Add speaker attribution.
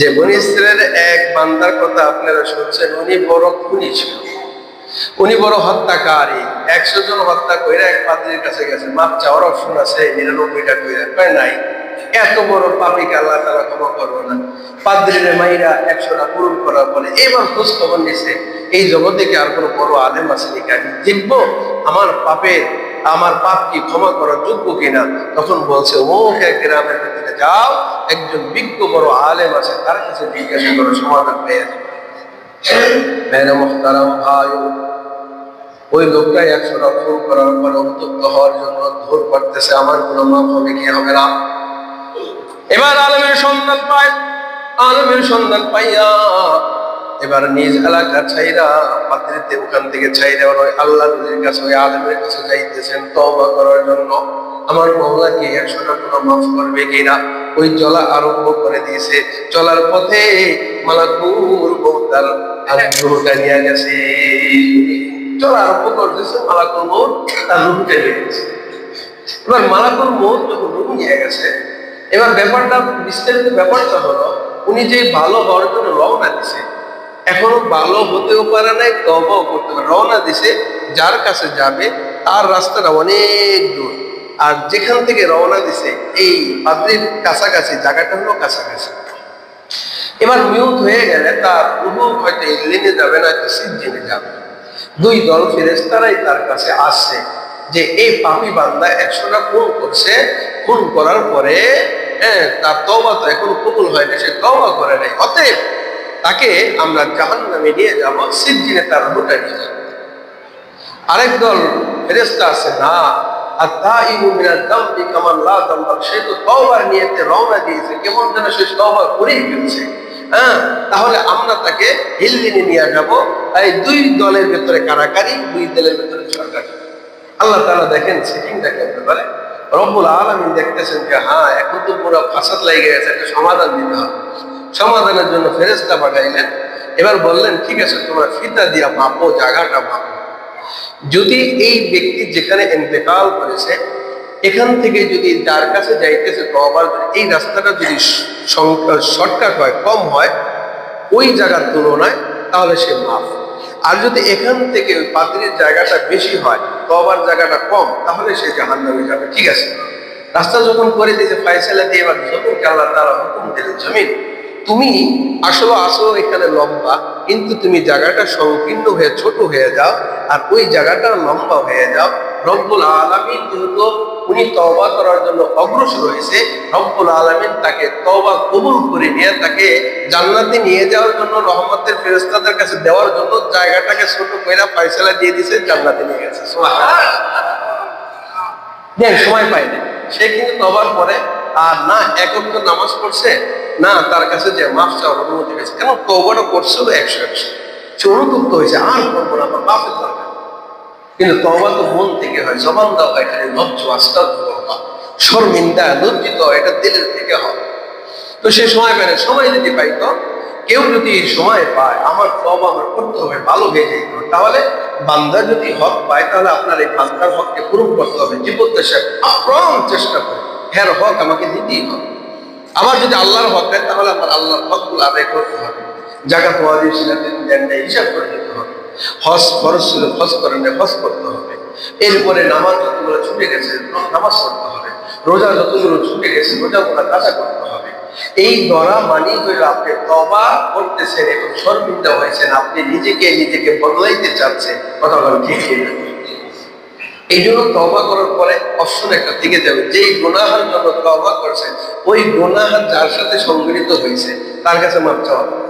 Speaker 1: যে বনি ইসরায়েলের এক বান্দার কথা আপনারা শুনছেন, উনি বড় খুনি ছিল। উনি বড় হত্যাকারী। একশো জন হত্যা করে এক পাদ্রির কাছে গেছে। মাপ চাওয়ার অপশন আছে, নিরানব্বইটা কইরা। কয় নাই? এত বড় পাপিকে আল্লাহ তারা ক্ষমা করব না। পাদ্রির মাইরা একশোটা পূরণ করার পরে এবার খোঁজ খবর নিছে, এই জগতে কি আর কোনো বড় আলেম আছে নাকি? আমি আমার পাপের, আমার পাপ কি ক্ষমা করার যোগ্য কিনা? তখন বলছে ও গ্রামের ভিতরে যাও একজন বিজ্ঞ বড় আলেম আছে, তার কাছে জিজ্ঞাসা করে, সমাধান পেয়ে ভাই, ওই লোকটা একশোটা ফোন করার পরে উত্তপ্ত হওয়ার জন্য ধর করতেছে আমার কোনো মাপ হবে কি হবে না? এবার আলমের সন্ধান পায়, আলমের সন্ধান পাইয়া এবার নিজ এলাকা ছাইরা পাত্রিতে ওখান থেকে ছাইরা ওই আল্লাহ কাছে, ওই আলমের কাছে যাইতেছেন, তওবা করার জন্য। আমার মহলা কি একশোটা কোনো মাফ করবে কিনা? ওই চলা আরম্ভ করে দিয়েছে। চলার পথে মালাকুর বৌতার রুহটা নিয়ে গেছে। চলা আরম্ভ করতেছে মালাকুর মৌত তার রুহটা নিয়ে গেছে। এবার মালাকুর মৌত যখন রুহ নিয়ে গেছে, এবার ব্যাপারটা, বিস্তারিত ব্যাপারটা হলো, উনি যে ভালো হওয়ার জন্য রওনা দিছে, এখনও ভালো হতেও পারে নাই তবাও করতে পারে রওনা দিছে, যার কাছে যাবে, তার রাস্তাটা অনেক দূর। আর যেখান থেকে রওনা দিছে, এই পাদ্রির কাছাকাছি, জায়গাটা হলো কাছাকাছি। এবার মিউট হয়ে গেলে তার রুহু হয়তো ইংল্যান্ডে যাবে না, হয়তো সিজ্জিনে যাবে। দুই দল ফেরেস্তারাই তার কাছে আসছে যে, এই পাপি বান্দা একশোটা খুন করছে। খুন করার পরে হ্যাঁ তার তওবা তো এখনও কবুল হয়নি, সে তওবা করে নাই। অতএব তাকে আমরা জাহান নামে নিয়ে যাব সিজ্জিনে তার রুটা নিয়ে যাব। আরেক দল ফেরেস্তা আছে, না সে তো তওবার নিয়েতে রওনা দিয়েছে, কেমন যেন সে তওবা করেই ফেলছে। হ্যাঁ তাহলে আমরা তাকে হিলদিনে নিয়ে যাব। এই দুই দলের ভেতরে কারাকারি, দুই দলের ভেতরে সরকার আল্লাহ তাআলা দেখেন সেটিংটা কেমন পারে রব্বুল আলামিন দেখতেছেন যে হ্যাঁ এখন তো পুরো ফাসাদ লেগে গেছে, একটা সমাধান দিতে হবে। সমাধানের জন্য ফেরেস্তা পাঠাইলেন। এবার বললেন, ঠিক আছে, তোমরা ফিতা দিয়া মাপো, জায়গাটা মাপো। যদি এই ব্যক্তি যেখানে ইন্তেকাল করেছে, এখান থেকে যদি যার কাছে যাইতেছে তবার এই রাস্তাটা যদি শর্টকাট হয়, কম হয়, ওই জায়গার তুলনায় তাহলে সে মাফ। আর যদি এখান থেকে ওই পাত্রীর জায়গাটা বেশি হয় তবার জায়গাটা কম, তাহলে সে জাহান নামে যাবে। ঠিক আছে? রাস্তা যখন করে দিয়েছে ফাইসালা দিয়ে এবার যখন আল্লাহ তারা হুকুম দিলেন, জমিন, তুমি আসলে আসো এখানে লম্বা কিন্তু তুমি জায়গাটা সংকীর্ণ হয়ে ছোট হয়ে যাও আর ওই জায়গাটা লম্বা হয়ে যাও। রব্বুল আলমিন যেহেতু উনি তওবা করার জন্য অগ্রসর হয়েছে, রব্বুল আলমিন তাকে তওবা কবুল করে নিয়ে তাকে জান্নাতে নিয়ে যাওয়ার জন্য, রহমতের ফেরেস্তাদের কাছে দেওয়ার জন্য জায়গাটাকে ছোট কইরা ফয়সালা দিয়ে দিছে জান্নাতে নিয়ে গেছে। সময় পাই না সে কিন্তু তবার পরে আর না একত্র নামাজ পড়ছে, না তার কাছে যে মাফ চাওয়ার অনুমতি পেয়েছে কেন তবাটা করছিল একশো একশো। সে অনুতপ্ত হয়েছে, আর করব না, আমার বাপের দরকার। কিন্তু তবা তো মন থেকে হয়, জবান দাও হয় খালি লজ্জ আস্তা শর্মিন্দা লজ্জিত, এটা দিলের থেকে হয়। তো সে সময় পেলে, সময় যদি পাইতো, কেউ যদি সময় পায়, আমার তবা আমার করতে হবে, ভালো হয়ে যাইত তাহলে বান্দা যদি হক পায়, তাহলে আপনার এই বান্দার হককে পূরণ করতে হবে। জীবদ্দেশে আপ্রাণ চেষ্টা করে। হ্যার হক আমাকে দিতেই হবে। আবার যদি আল্লাহর হক দেয় তাহলে আমার আল্লাহর হকগুলো আদায় করতে হবে। জায়গা তোয়াজি ছিলেন দেন হিসাব করে দিতে হবে। হজ খরচ ছিল, হজ করেন হজ করতে হবে। এরপরে নামাজ যতগুলো ছুটে গেছে, নামাজ পড়তে হবে। রোজা যতগুলো ছুটে গেছে, রোজা রোজাগুলো কাজা করতে হবে। এই দরা মানি হইল আপনি তবা করতেছেন এবং শর্মিন্দা হয়েছেন। আপনি নিজেকে নিজেকে বদলাইতে চাচ্ছেন। কথা বলেন ঠিক? এই জন্য তবা করার পরে অশ্বর একটা থেকে যাবে। যেই গোনাহার জন্য তবা করছে, ওই গোনাহার যার সাথে সংগঠিত হয়েছে, তার কাছে মাপ চাওয়া।